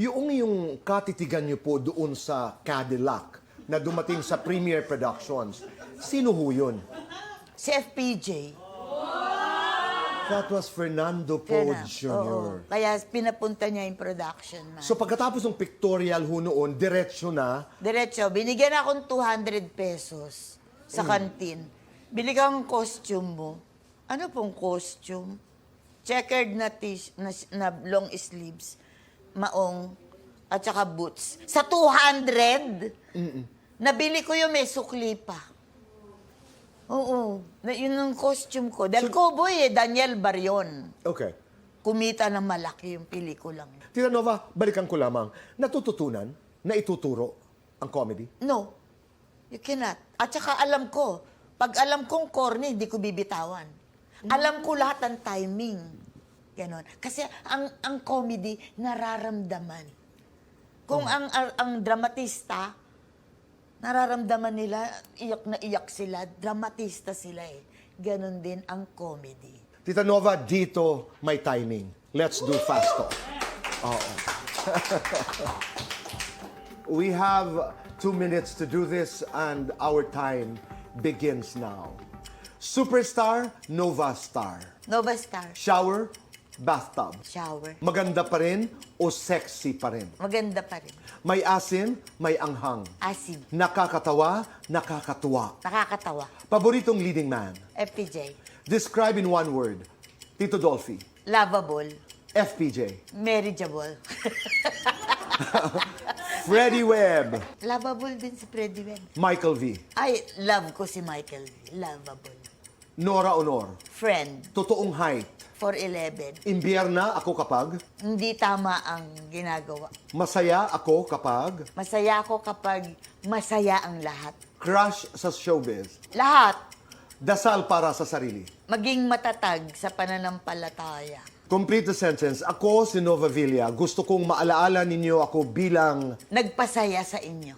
Yung yung katitigan niyo po doon sa Cadillac na dumating sa Premier Productions, sino ho yun? Si FPJ. That was Fernando Kaya Poe na, Jr. oo. Kaya pinapunta niya yung production man. So pagkatapos ng pictorial ho noon, diretso na, Diretso, binigyan akong 200 pesos sa kantin. Bili kang costume mo. Ano pong costume? Checkered na, t- na, na long sleeves, maong, at saka boots. Sa 200? Nabili ko yung may sukli pa. Oo. Na, yun ang costume ko. Dahil cowboy eh, Daniel Barion. okay. Kumita ng malaki yung pelikulang. Tita Nova, balikan ko lamang. Natututunan na ituturo ang comedy? No, you cannot. At saka alam ko, pag alam kong corny, hindi ko bibitawan. Alam ko lahat ng timing. Ganon. Kasi ang ang comedy, nararamdaman. Kung ang, ang, ang dramatista, nararamdaman nila, iyak na iyak sila, dramatista sila eh. Ganon din ang comedy. Tita Nova, dito may timing. Let's do fast talk. Oo. We have two minutes to do this and our time begins now. Superstar, Nova Star. Nova Star, Shower, bathtub. shower. Maganda pa rin o sexy pa rin? Maganda pa rin. May asin, may anghang. Acid. Nakakatawa, nakakatuwa. Nakakatawa. Paboritong leading man. FPJ. Describe in one word. Tito Dolphy. Lovable. FPJ. Marriageable. Freddie Webb. Lovable din si Freddie Webb. Michael V. Ay, love ko si Michael. Lovable. Nora Honor. Friend. Totoong height. 4'11. Imbierna ako kapag. Hindi tama ang ginagawa. Masaya ako kapag. Masaya ako kapag masaya ang lahat. Crush sa showbiz. Lahat. Dasal para sa sarili. Maging matatag sa pananampalataya. Complete the sentence. Ako, si Nova Villa, gusto kong maalaala ninyo ako bilang Nagpasaya sa inyo.